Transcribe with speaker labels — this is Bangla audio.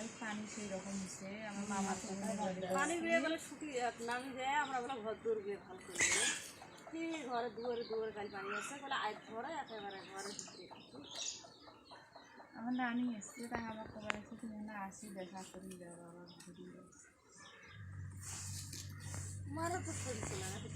Speaker 1: আর পানি সেই রকম হচ্ছে আমার মামা তো
Speaker 2: পানি বিয়ে গেলে শুকিয়ে নামি যায় আমরা বলে ঘর দৌড় গিয়ে ভালো করি কি ঘরে দুয়ারে দুয়ারে কাল পানি আসছে বলে আজ ঘরে একেবারে ঘরে
Speaker 1: আমার নানি এসছে তাই আমার খবর আছে তুমি না আসি দেখা করি দেওয়া আমার ঘুরিয়ে
Speaker 2: মারা তো